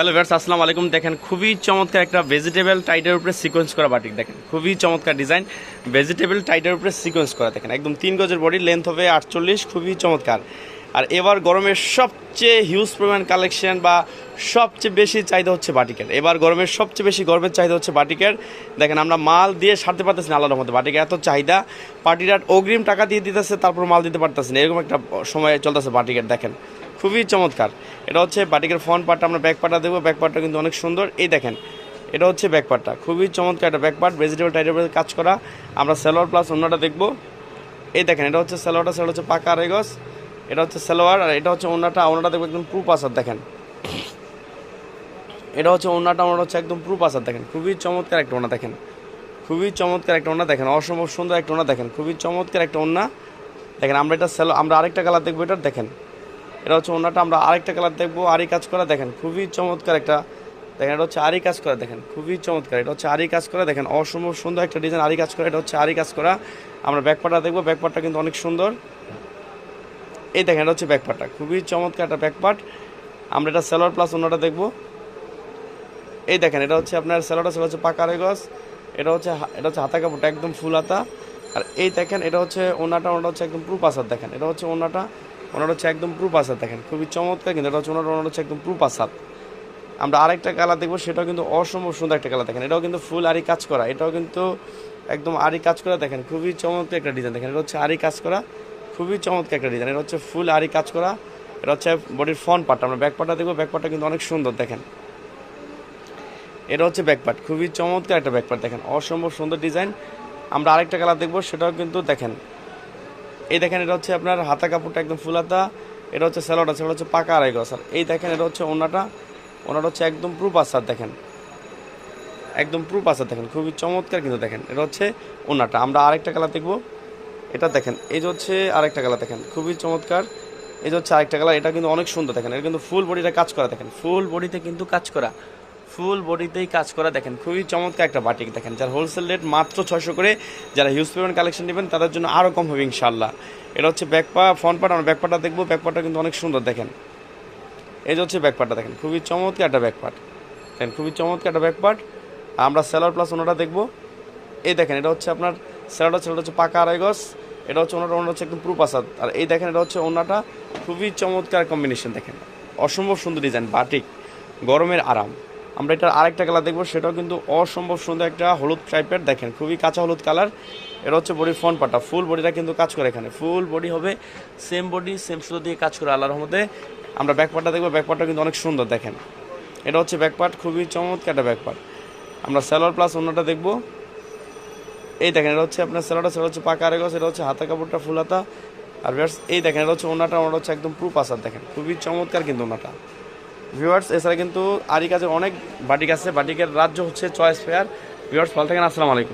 Hello verse আসসালামু আলাইকুম। দেখেন, খুবই চমৎকার একটা ভেজিটেবল টাইটের উপরে সিকোয়েন্স করা বাটিক দেখেন। খুবই চমৎকার ডিজাইন ভেজিটেবল টাইটের উপরে সিকোয়েন্স করা, দেখেন। একদম তিন গজের বডি লেন্থ হবে আটচল্লিশ, খুবই চমৎকার। আর এবার গরমের সবচেয়ে হিউজ পরিমাণ কালেকশন বা সবচেয়ে বেশি চাহিদা হচ্ছে বাটিকের। এবার গরমের সবচেয়ে বেশি গরমের চাহিদা হচ্ছে বাটিকের। দেখেন, আমরা মাল দিয়ে সারতে পারতেছি না আল্লাহর মধ্যে বাটিকের এত চাহিদা, পার্টিরা অগ্রিম টাকা দিয়ে দিতেছে, তারপর মাল দিতে পারতেছে না। এরকম একটা সময় চলতেছে বাটিকের, দেখেন। খুবই চমৎকার। এটা হচ্ছে বাটিকের ফ্রন্ট পার্টটা আমরা ব্যাক পার্টটা দেখব। ব্যাক পার্টটা কিন্তু অনেক সুন্দর। এই দেখেন, এটা হচ্ছে ব্যাক পার্টটা খুবই চমৎকার একটা ব্যাক পার্ট ভেজিটেবল উপরে কাজ করা। আমরা সালোয়ার প্লাস অন্যটা দেখব। এই দেখেন, এটা হচ্ছে সালোয়ারটা সেটা হচ্ছে পাকা আড়াই এটা হচ্ছে সালোয়ার আর এটা হচ্ছে ওনাটা ওনাটা দেখব একদম প্রুফ আসার, দেখেন। এটা হচ্ছে ওনাটা ওনাটা হচ্ছে একদম প্রুফ আসার, দেখেন। খুবই চমৎকার একটা ওনা দেখেন। খুবই চমৎকার একটা ওনা দেখেন। অসম্ভব সুন্দর একটা ওনা দেখেন। খুবই চমৎকার একটা ওনা দেখেন। আমরা এটা সেলো, আমরা আরেকটা কালার দেখব এটার, দেখেন। এটা হচ্ছে ওনাটা আমরা আরেকটা কালার দেখব, আরই কাজ করা, দেখেন। খুবই চমৎকার একটা, দেখেন, এটা হচ্ছে আরই কাজ করা, দেখেন। খুবই চমৎকার, এটা হচ্ছে আরই কাজ করা, দেখেন। অসম্ভব সুন্দর একটা ডিজাইন, আরই কাজ করা, এটা হচ্ছে আরই কাজ করা। আমরা ব্যাকপাটা দেখব ব্যাকপাটটা কিন্তু অনেক সুন্দর। এই দেখেন, এটা হচ্ছে ব্যাকপাটটা খুবই চমৎকার একটা ব্যাকপাট আমরা এটা সেলোয়ার প্লাস অন্যটা দেখব। এই দেখেন, এটা হচ্ছে আপনার সেলোয়ারটা সেটা হচ্ছে পাকা রেগস এটা হচ্ছে এটা হচ্ছে হাতা কাপড়টা, একদম ফুল হাতা। আর এই দেখেন, এটা হচ্ছে ওনাটা ওনাটা হচ্ছে একদম প্রুফ আসার দেখেন। এটা হচ্ছে ওনাটা ওনাটা হচ্ছে একদম প্রুফ আসার দেখেন। খুবই চমৎকার কিন্তু এটা হচ্ছে ওনাটা ওনাটা হচ্ছে একদম প্রুফ আসার আমরা আরেকটা কালার দেখব, সেটাও কিন্তু অসম্ভব সুন্দর একটা কালার দেখেন। এটাও কিন্তু ফুল আরি কাজ করা। এটাও কিন্তু একদম আরি কাজ করা দেখেন। খুবই চমৎকার একটা ডিজাইন দেখেন। এটা হচ্ছে আরি কাজ করা। খুবই চমৎকার একটা ডিজাইন এটা হচ্ছে ফুল আরি কাজ করা। এটা হচ্ছে বডির ফ্রন্ট পার্টটা আমরা ব্যাক পার্টটা দেখব। ব্যাক পার্টটা কিন্তু অনেক সুন্দর, দেখেন। এটা হচ্ছে ব্যাকপার্ট খুবই চমৎকার একটা ব্যাক পার্ট দেখেন। অসম্ভব সুন্দর ডিজাইন আমরা আরেকটা কালার দেখব। সেটাও কিন্তু দেখেন। এই দেখেন, এটা হচ্ছে আপনার হাতা কাপড়টা একদম ফুল হাতা। এটা হচ্ছে স্যালোটা সেটা হচ্ছে পাকা আড়াই গজ। আর এই দেখেন, এটা হচ্ছে ওনাটা ওনাটা হচ্ছে একদম প্রুফ আসার, দেখেন। একদম প্রুফ আসার, দেখেন। খুবই চমৎকার কিন্তু, দেখেন। এটা হচ্ছে ওনাটা আমরা আরেকটা কালার দেখব। এটা দেখেন, এই যে হচ্ছে আরেকটা কালার দেখেন, খুবই চমৎকার। এই যে হচ্ছে আরেকটা কালার, এটা কিন্তু অনেক সুন্দর দেখেন, এটা কিন্তু ফুল বডিটা কাজ করা দেখেন। ফুল বডিতে কিন্তু কাজ করা। ফুল বডিতেই কাজ করা দেখেন, খুবই চমৎকার একটা বাটিক দেখেন, যার হোলসেল রেট মাত্র ছয়শো করে। যারা হিউজ পেমেন্ট কালেকশন নেবেন, তাদের জন্য আরও কম হবে ইনশাল্লাহ এটা হচ্ছে ব্যাকপা ফ্রন্ট পার্ট আমরা ব্যাকপাটা দেখব ব্যাকপাটা কিন্তু অনেক সুন্দর দেখেন। এই যে হচ্ছে ব্যাকপাটটা দেখেন, খুবই চমৎকার একটা ব্যাকপাট দেখেন, খুবই চমৎকার একটা ব্যাকপাট আমরা স্যালার প্লাস ওনাটা দেখব। এই দেখেন, এটা হচ্ছে আপনার সেটা হচ্ছে পাকা আড়াই গজ এটা হচ্ছে ওনাটা ওনার হচ্ছে একদম প্রুফ আসাদ আর এই দেখেন, এটা হচ্ছে ওনাটা খুবই চমৎকার কম্বিনেশন দেখেন। অসম্ভব সুন্দর ডিজাইন বাটিক, গরমের আরাম। আমরা এটার আরেকটা কালার দেখব, সেটাও কিন্তু অসম্ভব সুন্দর একটা হলুদ টাইপের দেখেন, খুবই কাঁচা হলুদ কালার এটা হচ্ছে বডির ফ্রন্ট পার্টটা ফুল বডিটা কিন্তু কাজ করে এখানে। ফুল বডি হবে সেম বডি সেম সুতো দিয়ে কাজ করে, আল্লাহর মধ্যে আমরা ব্যাক পার্টটা দেখব ব্যাক পার্টটা কিন্তু অনেক সুন্দর, দেখেন। এটা হচ্ছে ব্যাক পার্ট খুবই চমৎকার একটা ব্যাক পার্ট আমরা স্যালোয়ার প্লাস অন্যটা দেখব। এই দেখেন, এটা হচ্ছে আপনার সেলাটা সেটা হচ্ছে পাকা আরেগস এটা হচ্ছে হাতা কাপড়টা ফুল হাতা। আর ভিউয়ার্স এই দেখেন, এটা হচ্ছে ওনাটা ওনাটা হচ্ছে একদম প্রুফ আসার দেখেন, খুবই চমৎকার কিন্তু ওনাটা। ভিউয়ার্স এছাড়া কিন্তু আরি কাছে অনেক বাটিক আছে, বাটিকের রাজ্য হচ্ছে চয়েস ফেয়ার ভিউয়ার্স ভালো থাকেন, আসসালামু আলাইকুম।